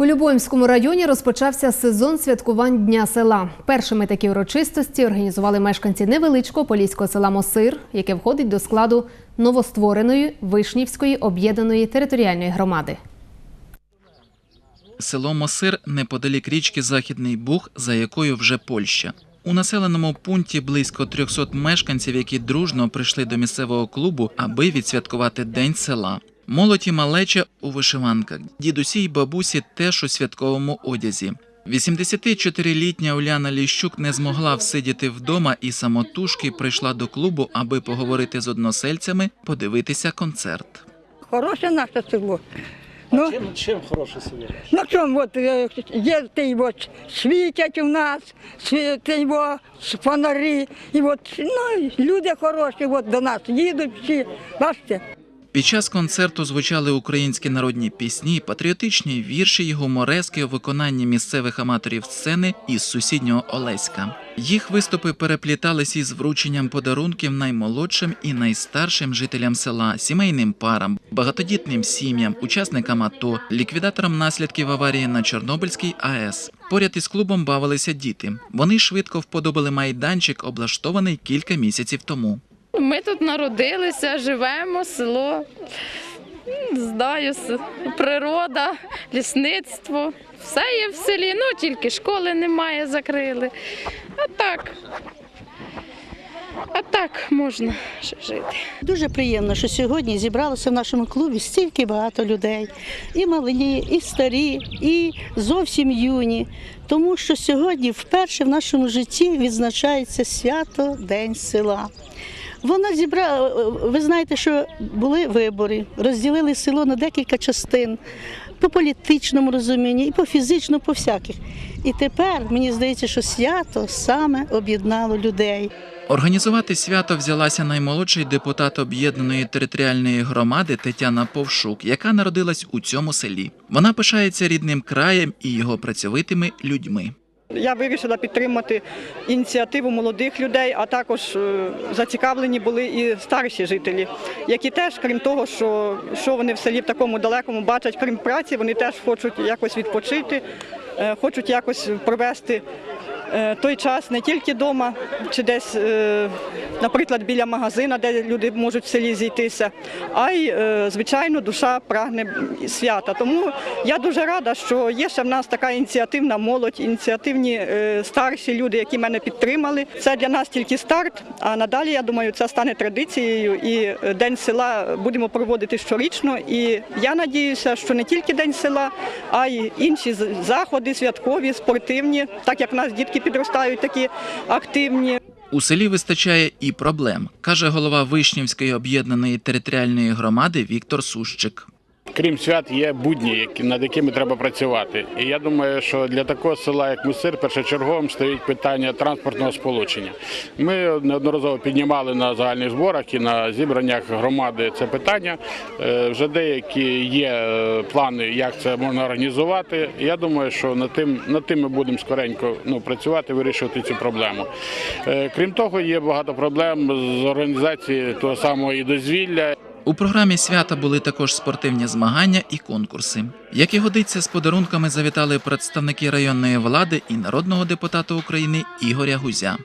У Любомському районі розпочався сезон святкувань Дня села. Першими такі урочистості організували мешканці невеличкого поліського села Мосир, яке входить до складу новоствореної Вишнівської об'єднаної територіальної громади. Село Мосир неподалік річки Західний Буг, за якою вже Польща. У населеному пункті близько 300 мешканців, які дружно прийшли до місцевого клубу, аби відсвяткувати день села. Молодь і малеча у вишиванках, дідусі й бабусі теж у святковому одязі. 84-літня Уляна Ліщук не змогла всидіти вдома і самотужки прийшла до клубу, аби поговорити з односельцями, подивитися концерт. Хороше наше село. Ну, Чим, чим хороше село? ну чому, от е, є той от світять у нас, світять от фонарі, і от ну, люди хороші от до нас їдуть всі. Бачите? Під час концерту звучали українські народні пісні, патріотичні вірші й гуморески у виконанні місцевих аматорів сцени із сусіднього Олеська. Їх виступи переплітались із врученням подарунків наймолодшим і найстаршим жителям села, сімейним парам, багатодітним сім'ям, учасникам АТО, ліквідаторам наслідків аварії на Чорнобильській АЕС. Поряд із клубом бавилися діти. Вони швидко вподобали майданчик, облаштований кілька місяців тому. Ми тут народилися, живемо, село. Знаю, природа, лісництво. Все є в селі, ну тільки школи немає, закрили. А так. А так можна жити. Дуже приємно, що сьогодні зібралося в нашому клубі стільки багато людей. І малі, і старі, і зовсім юні. Тому що сьогодні вперше в нашому житті відзначається свято День села. Вона зібрала, ви знаєте, що були вибори, розділили село на декілька частин по політичному розумінні, і по фізичному, по всяких. І тепер мені здається, що свято саме об'єднало людей. Організувати свято взялася наймолодший депутат об'єднаної територіальної громади Тетяна Повшук, яка народилась у цьому селі. Вона пишається рідним краєм і його працьовитими людьми. Я вирішила підтримати ініціативу молодих людей, а також е, зацікавлені були і старші жителі, які теж, крім того, що, що вони в селі в такому далекому бачать, крім праці, вони теж хочуть якось відпочити, е, хочуть якось провести е, той час не тільки вдома, чи десь, наприклад, біля магазина, де люди можуть в селі зійтися, а й, е, звичайно, душа прагне свята. Тому я дуже рада, що є ще в нас така ініціативна молодь, ініціативні е, старші люди, які мене підтримали. Це для нас тільки старт. А надалі, я думаю, це стане традицією. І е, День села будемо проводити щорічно. І я надіюся, що не тільки День села, а й інші заходи святкові, спортивні, так як в нас дітки підростають, такі активні. У селі вистачає і проблем, каже голова Вишнівської об'єднаної територіальної громади Віктор Сущик. Крім свят, є будні, над якими треба працювати. І я думаю, що для такого села, як Мусир, першочерговим стоїть питання транспортного сполучення. Ми неодноразово піднімали на загальних зборах і на зібраннях громади це питання. Е, Вже деякі є е, плани, як це можна організувати. Я думаю, що над тим, над тим ми будемо скоренько ну, працювати, вирішувати цю проблему. Е, Крім того, є багато проблем з організації того самого і дозвілля. У програмі свята були також спортивні змагання і конкурси. Як і годиться, з подарунками завітали представники районної влади і народного депутата України Ігоря Гузя.